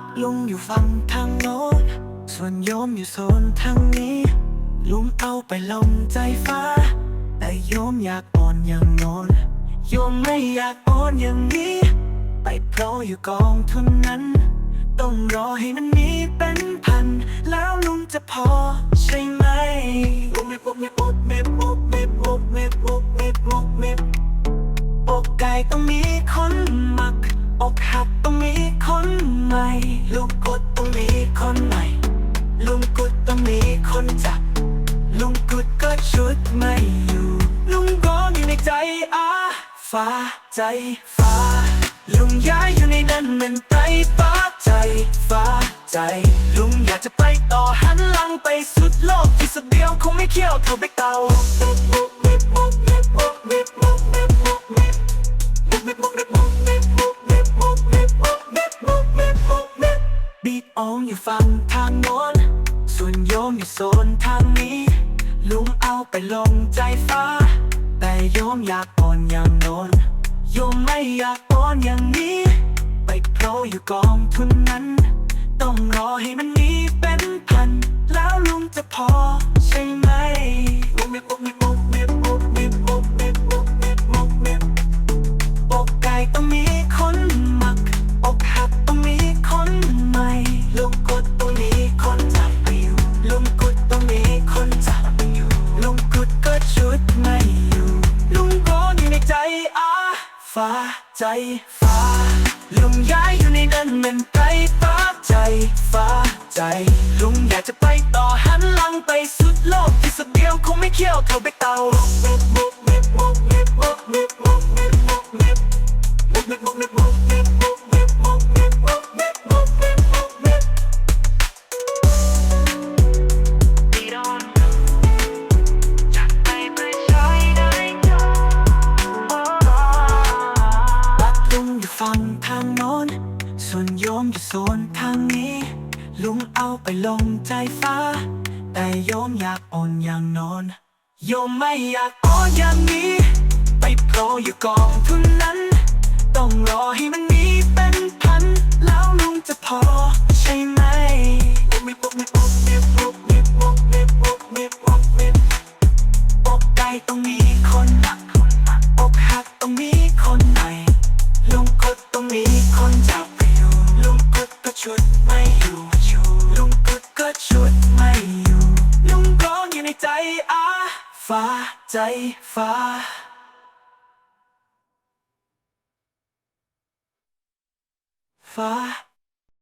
ดลุงอยู่ฝั่งทางโน้น ส่วนโยมอยู่โซนทางนี้ ลุงเอาไปลงใจฟ้า แต่โยมอยากอ่อนอย่างโน้น โยมไม่อยากอ่อนอย่างนี้ ไปโผล่อยู่กองทุนนั้น ต้องรอให้มันมีเป็นพัน แล้วลุงจะพอใช่ไหมโอบเมบโอบเมบโอบเมบโอบเมบโอบเมบโอบเมบโอบเมบอกไก่ต้องมีคนหมักอกหักต้องมี คนใหม่ลูกกดต้องมีคนใหม่ ลุงกุดต้องมีคนจับ ลุงกุดก็ชุดไม่อยู่ ลุงร้องอยู่ในใจอาฟ้าใจฟ้า ลุงย้ายอยู่ในนั้นเหมันไตฟ้าใจฟ้าใจ ลุงอยากจะไปต่อหันหลังไปสุดโลกที่สุดเดียวคงไม่เขี้ยวเท่าเบกเตา ฝั่งทางโน้น ส่วนโยมอยู่โซนทางนี้ ลุงเอาไปลงใจฟ้า แต่โยมอยากอ่อนอย่างโน้น โยมไม่อยากอ่อนอย่างนี้ ไปโผล่อยู่กองทุนนั้น ต้องรอให้มันมีเป็นพัน แล้วลุงจะพอ ฟ้าใจฟ้า ลุงย้ายอยู่ในนั้นมันไกลฟ้าใจฟ้าใจ ลุงอยากจะไปต่อหันหลังไปสุดโลกที่สุดเดียวคงไม่เขี่ยวเท่าเบกเตาบัด โน้น ส่วนโยมอยู่โซนทางนี้ ลุงเอาไปลงใจฟ้า แต่โยมอยากอ่อนอย่างโน้น โยมไม่อยากอ่อนอย่างนี้ ไปโผล่อยู่กองทุนนั้น ต้องรอให้มันมีเป็นพัน แล้วลุงจะพอใช่ไหมโอกเมบโอกเมบโอกเมบโอกเมบโอกเมบโอกเมบโอกเมบกไก่ต้องมีคนหนัก ชุดไม่อยู่ลุงกดก็ชุดไม่อยู่ลุงร้องอยู่ในใจอาฟ้าใจฟ้าฟ้า